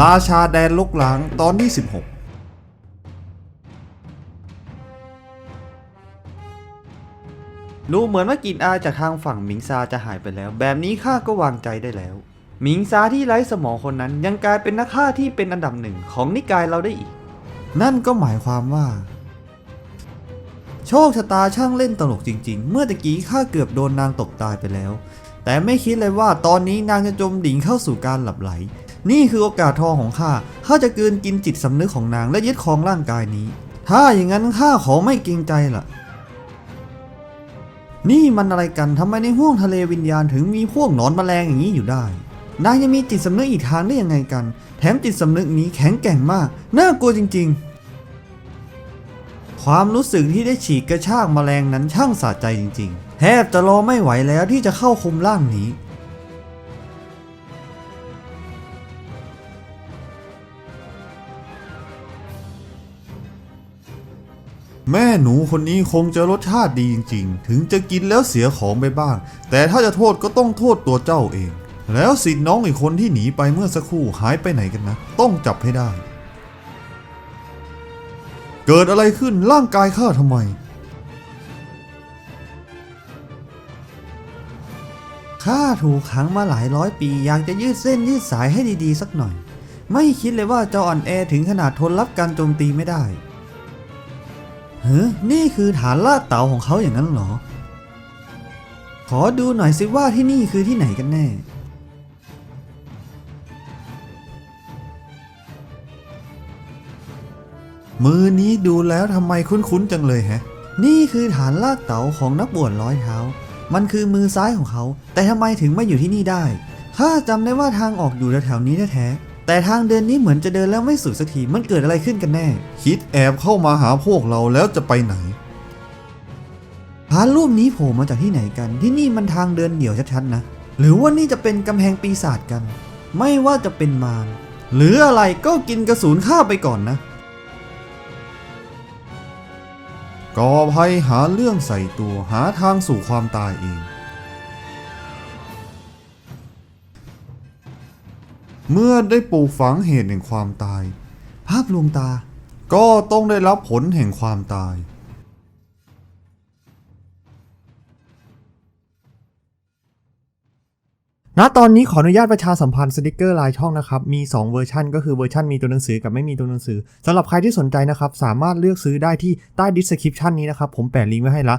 ราชาแดนลุกล้างตอนที่ 16ดูเหมือนว่ากลิ่นอายจากทางฝั่งหมิงซาจะหายไปแล้ว แบบนี้ข้าก็วางใจได้แล้ว หมิงซาที่ไร้สมองคนนั้นยังกลายเป็นนักฆ่าที่เป็นอันดับหนึ่งของนิกายเราได้อีก นั่นก็หมายความว่า โชคชะตาช่างเล่นตลกจริง ๆ เมื่อตะกี้ข้าเกือบโดนนางตกตายไปแล้ว แต่ไม่คิดเลยว่าตอนนี้นางจะจมดิ่งเข้าสู่การหลับไหล นี่คือโอกาสทองของข้า ข้าจะกืนกินจิตสำนึกของนางและยึดครองร่างกายนี้ ถ้าอย่างนั้นข้าขอไม่เกรงใจล่ะ นี่มันอะไรกันทำไมในห้วงทะเลวิญญาณถึงมีพวกหนอนแมลงอย่างนี้อยู่ได้ นางยังมีจิตสำนึกอีกทางได้ยังไงกัน แถมจิตสำนึกนี้แข็งแกร่งมาก น่ากลัวจริง ๆ ความรู้สึกที่ได้ฉีกกระชากแมลงนั้นช่างสะใจจริง ๆ แทบจะรอไม่ไหวแล้วที่จะเข้าคุมร่างนี้ แม่หนูคนนี้คงจะรสชาติดีจริงๆ ถึงจะกินแล้วเสียของไปบ้าง แต่ถ้าจะโทษก็ต้องโทษตัวเจ้าเอง แล้วสิทธิ์น้องอีกคนที่หนีไปเมื่อสักครู่หายไปไหนกันนะ ต้องจับให้ได้ เกิดอะไรขึ้นร่างกายข้าทำไม ข้าถูกขังมาหลายร้อยปี อยากจะยืดเส้นยืดสายให้ดีๆ สักหน่อย ไม่คิดเลยว่าจะอ่อนแอถึงขนาดทนรับการโจมตีไม่ได้ เฮ้นี่คือฐานลาดเต๋าของเขาอย่างนั้นเหรอ ขอดูหน่อยสิว่าที่นี่คือที่ไหนกันแน่ มือนี้ดูแล้วทำไมคุ้นๆจังเลยแฮะ นี่คือฐานลากเต๋าของนักบวชร้อยเท้า มันคือมือซ้ายของเขา แต่ทำไมถึงไม่อยู่ที่นี่ได้ ข้าจำได้ว่าทางออกอยู่แถวๆนี้แท้ๆ แต่ทางเดินนี้เหมือนจะเดินแล้วไม่สุดสักทีมันเกิดอะไรขึ้นกันแน่ คิดแอบเข้ามาหาพวกเราแล้วจะไปไหนพานรูปนี้โผล่มาจากที่ไหนกัน ที่นี่มันทางเดินเดี่ยวชัดๆนะ หรือว่านี่จะเป็นกำแพงปีศาจกัน ไม่ว่าจะเป็นมารหรืออะไรก็กินกระสุนข้าไปก่อนนะก่อภัยหาเรื่องใส่ตัวหาทางสู่ความตายเอง เมื่อได้ปลูกฝังเหตุแห่งความตาย ภาพลวงตา ก็ต้องได้รับผลแห่งความตาย ณตอนนี้ขออนุญาตประชาสัมพันธ์สติกเกอร์ลายช่องนะครับ มี 2 เวอร์ชันก็คือเวอร์ชันมีตัวหนังสือกับไม่มีตัวหนังสือสำหรับใครที่สนใจนะครับ สามารถเลือกซื้อได้ที่ใต้ description นี้นะครับ ผมแปะลิงก์ไว้ให้ละ